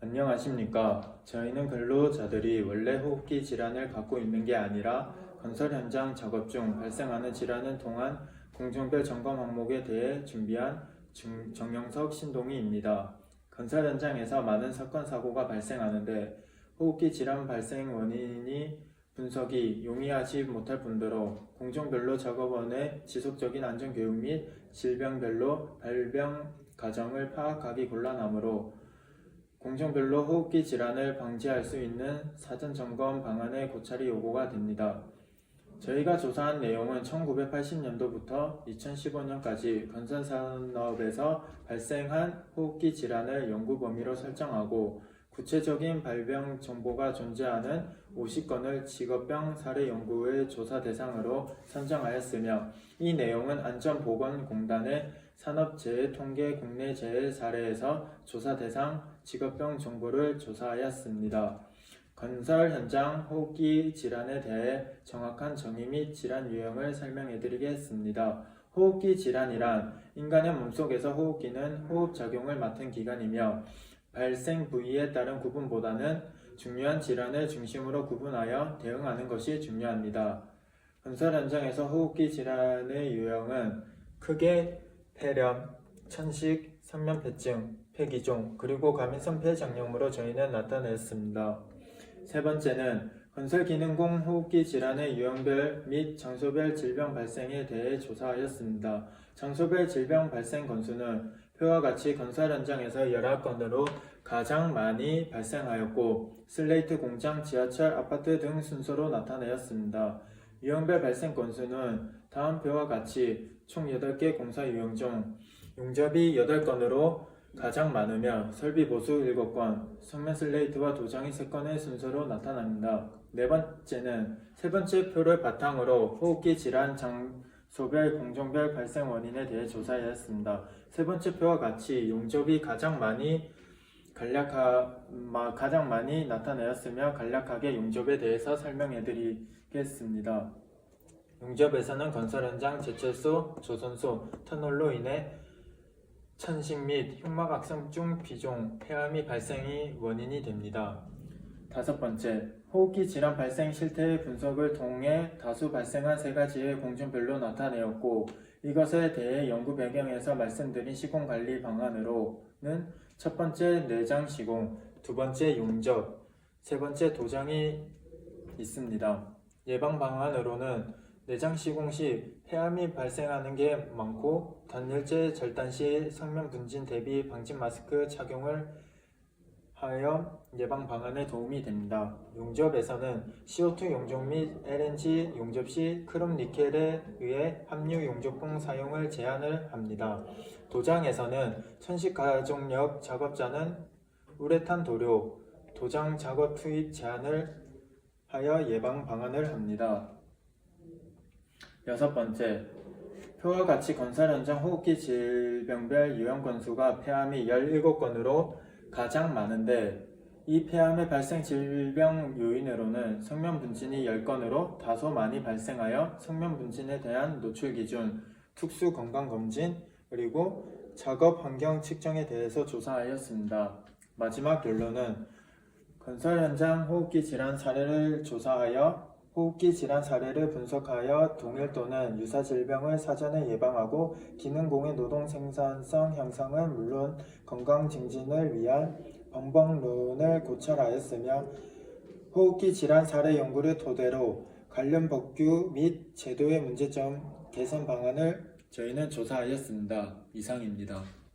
안녕하십니까. 저희는 근로자들이 원래 호흡기 질환을 갖고 있는 게 아니라 건설 현장 작업 중 발생하는 질환을 통한 공정별 점검 항목에 대해 준비한 중- 정영석 신동희입니다. 건설 현장에서 많은 사건 사고가 발생하는데 호흡기 질환 발생 원인이 분석이 용이하지 못할 뿐더러 공정별로 작업원의 지속적인 안전 교육 및 질병별로 발병 과정을 파악하기 곤란하므로 공정별로 호흡기 질환을 방지할 수 있는 사전 점검 방안의 고찰이 요구가 됩니다. 저희가 조사한 내용은 1980년도부터 2015년까지 건설 산업에서 발생한 호흡기 질환을 연구 범위로 설정하고 구체적인 발병 정보가 존재하는 50건을 직업병 사례 연구의 조사 대상으로 선정하였으며 이 내용은 안전보건공단의 산업재해 통계 국내 재해 사례에서 조사 대상 직업병 정보를 조사하였습니다. 건설 현장 호흡기 질환에 대해 정확한 정의 및 질환 유형을 설명해 드리겠습니다. 호흡기 질환이란 인간의 몸속에서 호흡기는 호흡 작용을 맡은 기관이며 발생 부위에 따른 구분보다는 중요한 질환을 중심으로 구분하여 대응하는 것이 중요합니다. 건설 현장에서 호흡기 질환의 유형은 크게 폐렴, 천식, 성면폐증, 폐기종, 그리고 과민성 폐장염으로 저희는 나타냈습니다. 세 번째는 건설기능공 호흡기 질환의 유형별 및 장소별 질병 발생에 대해 조사하였습니다. 장소별 질병 발생 건수는 표와 같이 건설 현장에서 11건으로 가장 많이 발생하였고 슬레이트 공장, 지하철, 아파트 등 순서로 나타내었습니다. 유형별 발생 건수는 다음 표와 같이 총 8개 공사 유형 중 용접이 8건으로 가장 많으며 설비 보수 7건, 성면 슬레이트와 도장이 3건의 순서로 나타납니다. 네 번째는 세 번째 표를 바탕으로 호흡기 질환 장 소별 공정별 발생 원인에 대해 조사하였습니다. 세 번째 표와 같이 용접이 가장 많이 간략하, 마- 가장 많이 나타내었으며 간략하게 용접에 대해서 설명해 드리겠습니다. 용접에서는 건설 현장, 제철소, 조선소, 터널로 인해 천식 및 흉막악성증 비종, 폐암이 발생이 원인이 됩니다. 다섯 번째, 호흡기 질환 발생 실태의 분석을 통해 다수 발생한 세 가지의 공정별로 나타내었고 이것에 대해 연구 배경에서 말씀드린 시공 관리 방안으로는 첫 번째 내장 시공, 두 번째 용접, 세 번째 도장이 있습니다. 예방 방안으로는 내장 시공 시 폐암이 발생하는 게 많고 단열재 절단 시 성면 분진 대비 방지 마스크 착용을 하여 예방 방안에 도움이 됩니다. 용접에서는 CO2 용접 및 LNG 용접 시 크롬 니켈에 의해 함유 용접봉 사용을 제한을 합니다. 도장에서는 천식 가정력 작업자는 우레탄 도료, 도장 작업 투입 제한을 하여 예방 방안을 합니다. 여섯 번째, 표와 같이 건설 현장 호흡기 질병별 유형 건수가 폐암이 17건으로 가장 많은데 이 폐암의 발생 질병 요인으로는 성면 분진이 10건으로 다소 많이 발생하여 성면 분진에 대한 노출 기준, 특수 건강 검진, 그리고 작업 환경 측정에 대해서 조사하였습니다. 마지막 결론은 건설 현장 호흡기 질환 사례를 조사하여 호흡기 질환 사례를 분석하여 동일 또는 유사 질병을 사전에 예방하고 기능공의 노동 생산성 향상은 물론 건강 증진을 위한 방법론을 고찰하였으며 호흡기 질환 사례 연구를 토대로 관련 법규 및 제도의 문제점 개선 방안을 저희는 조사하였습니다. 이상입니다.